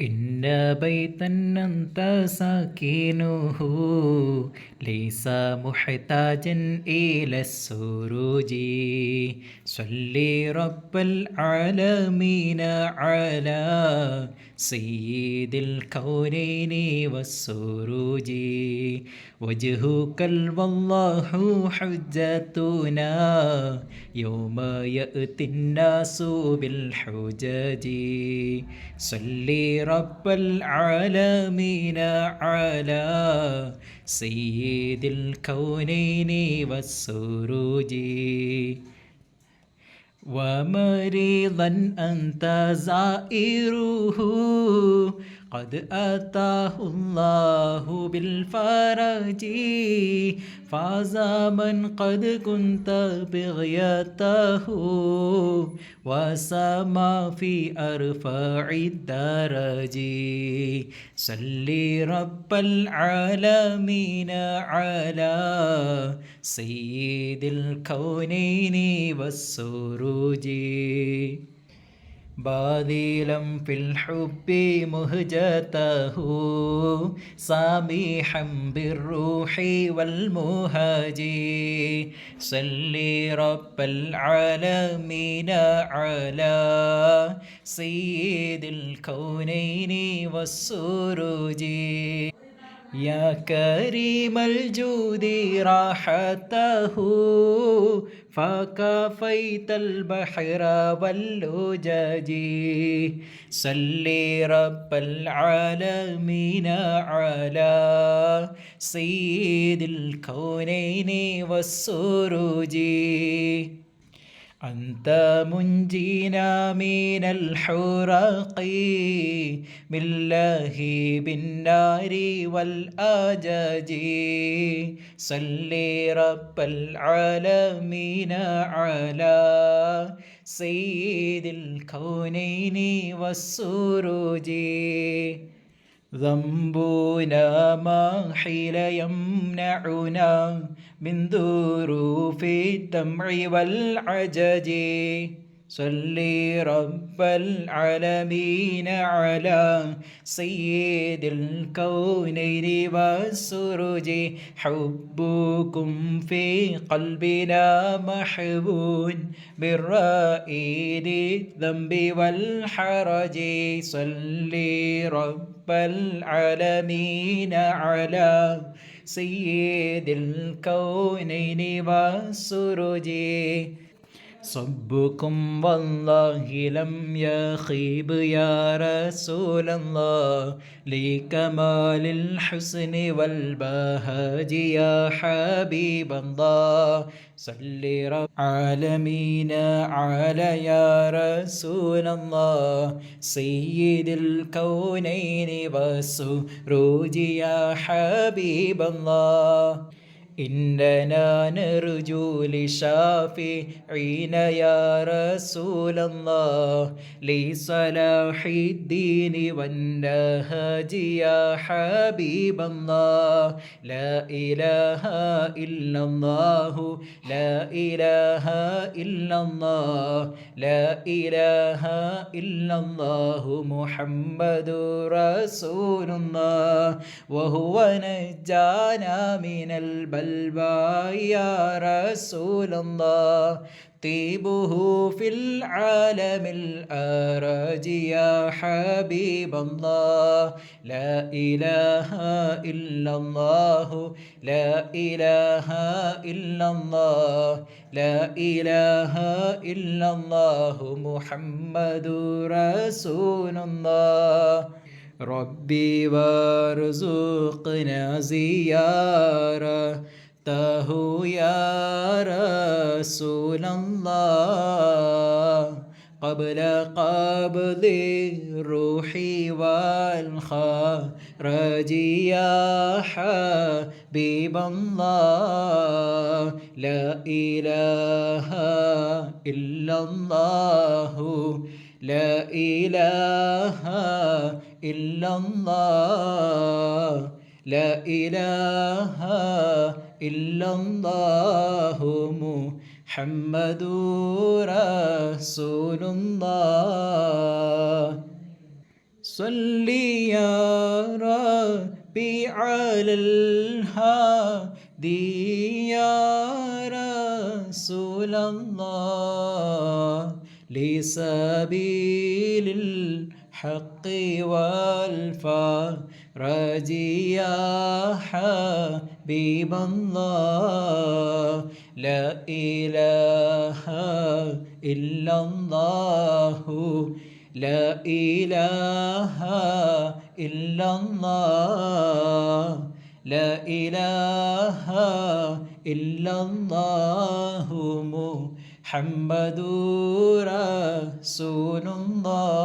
إن بيتا أنت ساكنه ليس محتاجا إلى السروج صل رب العالمين على سيد الكونين والسروج وجهك والله حجتنا يوم يأتي الناس بالحجج صل رب العالمين على سيد الكونين والسروج. ومريضا أنت زائره. قد أتاه الله بالفرج فاز من قد كنت بغيته وسما في أرفع الدرج صل رب العالمين على سيد الكونين والسروج باذلا في الحب مهجته سامحا بالروح والمهاج صل رب العالمين على سيد الكونين والسروج يا كريم الجود راحته فكفيت البحر واللجاج صل رب العالمين على سيد الكونين والسروج. أنت منجينا من الحرق من بالنار والآجاج. صل رب العالمين على سيد الكونين والسروج. ذنبنا ما حيل يمنعنا من ظروف الدمع والعجج صل رب العالمين على سيد الكونين والسرج حبكم في قلبنا محبون بالرائد الذنب والحرج صل رب العالمين على سيد الكونين والسرج صبكم والله لم يخيب يا رسول الله. لكمال الحسن والبهاج يا حبيب الله. صل رب عالمين على يا رسول الله. سيد الكونين والسروج يا حبيب الله. إننا نرجو لشافعين يا رسول الله لصلاح الدين والنهج يا حبيب الله لا إله إلا الله لا إله إلا الله لا إله إلا الله محمد رسول الله وهو نجانا من البلد يا رسول الله. طيبه في العالم الآراج يا حبيب الله. لا إله إلا الله. لا إله إلا الله. لا إله إلا الله. محمد رسول الله. ربي وارزقنا زيارة. ته يا رسول الله. قبل قبض الروح والخرج يا حبيب الله. لا إله إلا الله. لا إله إلا الله. لا إله إلا الله محمد رسول الله. صل يا ربي على الهادي يا رسول الله. لسبيل الحق والفرج يا حبيب الله لا إله إلا الله لا إله إلا الله لا إله إلا الله محمد رسول الله.